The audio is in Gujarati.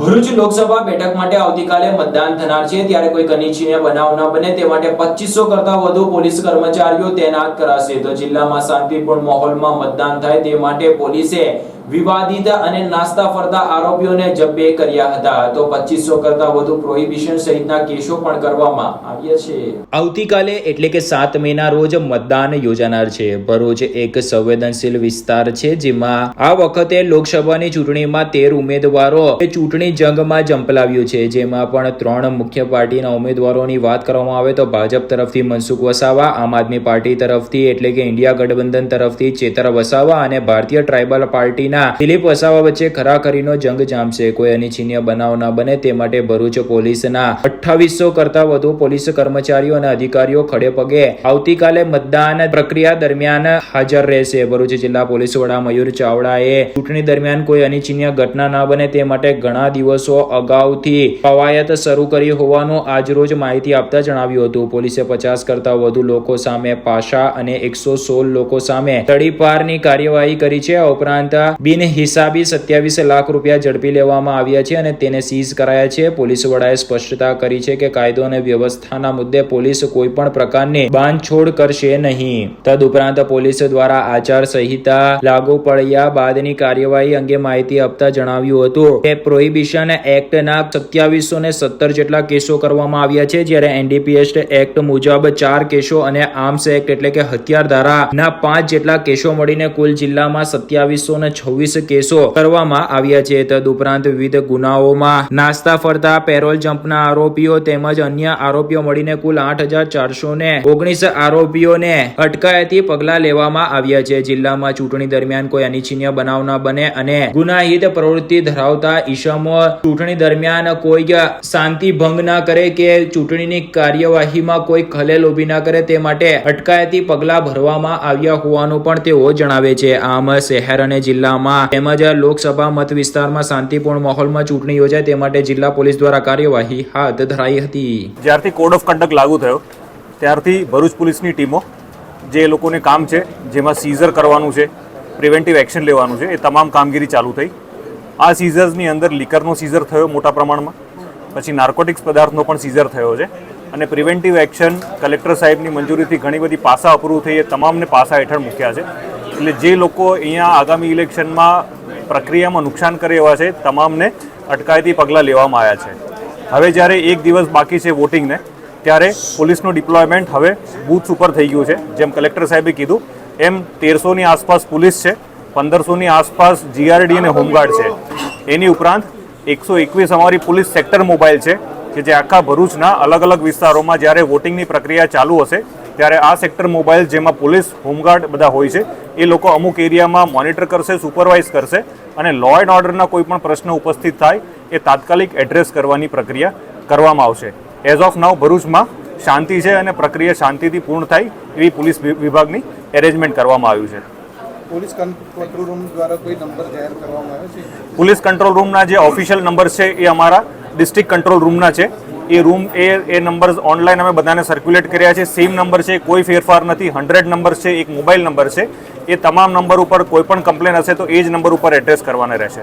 ભરૂચ લોકસભા બેઠક માટે આવતીકાલે મતદાન થનાર છે. ત્યારે કોઈ અનિચ્છનીય બનાવ ન બને તે માટે પચીસો કરતા વધુ પોલીસ કર્મચારીઓ તૈનાત કરાશે. તો જિલ્લામાં શાંતિપૂર્ણ માહોલમાં મતદાન થાય તે માટે પોલીસે વિવાદિત અને નાસ્તા ફરતા આરોપીઓને જબ્બે કર્યા હતા. તો પચીસો કરતા વધુ પ્રોહિબિશન સહિતના કેસો પણ કરવામાં આવ્યા છે. આવતીકાલે એટલે કે સાત મેના રોજ મતદાન યોજાનાર છે. ભરૂચ એક સંવેદનશીલ વિસ્તાર છે જેમાં આ વખતે લોકસભાની ચૂંટણીમાં તેર ઉમેદવારો ચૂંટણી જંગમાં ઝંપલાવ્યું છે. જેમાં પણ ત્રણ મુખ્ય પાર્ટીના ઉમેદવારોની વાત કરવામાં આવે તો ભાજપ તરફથી મનસુખ વસાવા, આમ આદમી પાર્ટી તરફથી એટલે કે ઇન્ડિયા ગઠબંધન તરફથી ચેતર વસાવા અને ભારતીય ટ્રાઇબલ પાર્ટીના દિલીપ વસાવા વચ્ચે ખરાખરીનો જંગ જામશે. કોઈ અનિચ્છનીય બનાવ ન બને તે માટે ભરૂચ પોલીસના અઠ્ઠાવીસો કરતા વધુ પોલીસ કર્મચારીઓ અને અધિકારીઓ ખડે પગે. આવતીકાલે મતદાન પ્રક્રિયા દરમિયાન હાજર રહેશે. ભરૂચ જિલ્લા પોલીસ વડા મયુર ચાવડાએ ચૂંટણી દરમિયાન કોઈ અનિચ્છનીય ઘટના ન બને તે માટે ઘણા દિવસો અગાઉથી કવાયત શરૂ કરી હોવાનું આજરોજ માહિતી આપતા જણાવ્યું હતું. પોલીસે પચાસ કરતા વધુ લોકો સામે પાશા અને એકસો સોળ લોકો સામે તડીપારની કાર્યવાહી કરી છે. આ ઉપરાંત બિન હિસાબી સત્યાવીસ લાખ રૂપિયા ઝડપી લેવામાં આવ્યા છે અને તેને સીઝ કરાયા છે. પોલીસ વડાએ સ્પષ્ટતા કરી છે કે કાયદો અને વ્યવસ્થાના મુદ્દે પોલીસ કોઈ પણ પ્રકારની બાંધછોડ કરશે નહીં. તદઉપરાંત પોલીસ દ્વારા આચાર સંહિતા લાગુ પડ્યા બાદની કાર્યવાહી અંગે માહિતી આપતા જણાવ્યું હતું કે પ્રોહિબિશન એક્ટના સત્યાવીસો ને સત્તર જેટલા કેસો કરવામાં આવ્યા છે. જ્યારે એનડીપીએસ એક્ટ મુજબ ચાર કેસો અને આર્મ્સ એક્ટ એટલે કે હથિયાર ધારાના પાંચ જેટલા કેસો મળીને કુલ જિલ્લામાં સત્યાવીસો ને છવ્વીસ કેસો કરવામાં આવ્યા છે. તદુપરાંત વિવિધ ગુનાઓમાં નાસ્તા, ફરતા, પેરોલ જમ્પના આરોપીઓ તેમજ અન્ય આરોપીઓ મળીને કુલ આઠ હજાર ચારસો ને ઓગણીસ આરોપીઓને અટકાયતી પગલા લેવામાં આવ્યા છે. જિલ્લામાં ચૂંટણી દરમિયાન કોઈ અનિચ્છનીય બનાવ ન બને અને ગુનાહિત પ્રવૃત્તિ ધરાવતા ઈસમો ચૂંટણી દરમિયાન કોઈ શાંતિ ભંગ ના કરે કે ચૂંટણીની કાર્યવાહીમાં કોઈ ખલેલ ઊભી ના કરે તે માટે અટકાયતી પગલા ભરવામાં આવ્યા હોવાનું પણ તેઓ જણાવે છે. આમ શહેર અને જિલ્લામાં તેમજ લોકસભા મત વિસ્તારમાં શાંતિપૂર્ણ માહોલમાં ચૂંટણી યોજાય તે માટે જિલ્લા પોલીસ દ્વારા કાર્યવાહી હાથ ધરાઈ હતી. જ્યારથી કોડ ઓફ કન્ડક્ટ લાગુ થયો, ત્યારથી ભરૂચ પોલીસની ટીમો, જે લોકોને કામ છે, જેમાં સીઝર કરવાનું છે પ્રિવેન્ટિવ એક્શન લેવાનું છે, એ તમામ કામગીરી ચાલુ થઈ. આ સીઝર્સની અંદર લિકરનો સીઝર થયો મોટા પ્રમાણમાં. પછી નાર્કોટિક્સ પદાર્થનો પણ સીઝર થયો છે. અને પ્રિવેન્ટિવ એક્શન કલેક્ટર સાહેબની મંજૂરીથી ઘણી બધી પાસા અપ્રૂવ થઈ એ તમામને પાસા હેઠળ મૂક્યા છે. એટલે જે લોકો અહીંયા આગામી ઇલેક્શનમાં પ્રક્રિયામાં નુકસાન કરે એવા છે, તમામને અટકાયતી પગલાં લેવામાં આવ્યા છે. હવે જ્યારે એક દિવસ બાકી છે વોટિંગને, ત્યારે પોલીસનું ડિપ્લોયમેન્ટ હવે બૂથ્સ ઉપર થઈ ગયું છે. જેમ કલેક્ટર સાહેબે કીધું, એમ તેરસોની આસપાસ પોલીસ છે, પંદરસોની આસપાસ જીઆરડી અને હોમગાર્ડ છે. એની ઉપરાંત એકસો એકવીસ અમારી પોલીસ સેક્ટર મોબાઈલ છે, કે જે આખા ભરૂચના અલગ અલગ વિસ્તારોમાં જ્યારે વોટિંગની પ્રક્રિયા ચાલુ હશે ત્યારે આ સેક્ટર મોબાઈલ જેમાં પોલીસ હોમગાર્ડ બધા હોય છે એ લોકો અમુક એરિયામાં મોનિટર કરશે સુપરવાઇઝ કરશે અને લો એન્ડ ઓર્ડરના કોઈ પણ પ્રશ્ન ઉપસ્થિત થાય એ તાત્કાલિક એડ્રેસ કરવાની પ્રક્રિયા કરવામાં આવશે. એઝ ઓફ નાવ ભરૂચમાં શાંતિ છે અને પ્રક્રિયા શાંતિથી પૂર્ણ થાય એવી પોલીસ વિભાગની એરેન્જમેન્ટ કરવામાં આવ્યું છે. પોલીસ કંટ્રોલ રૂમ દ્વારા કોઈ નંબર જાહેર કરવામાં આવ્યો છે? પોલીસ કંટ્રોલ રૂમના જે ઓફિશિયલ નંબર છે એ અમારા ડિસ્ટ્રિક્ટ કંટ્રોલ રૂમના છે. એ રૂમ એ એ નંબર્સ ઓનલાઈન અમે બધાને સર્ક્યુલેટ કર્યા છે. સેમ નંબર છે, કોઈ ફેરફાર નથી. હંડ્રેડ નંબર છે, એક મોબાઈલ નંબર છે. એ તમામ નંબર ઉપર કોઈ પણ કમ્પ્લેન હશે તો એ જ નંબર ઉપર એડ્રેસ કરવાના રહેશે.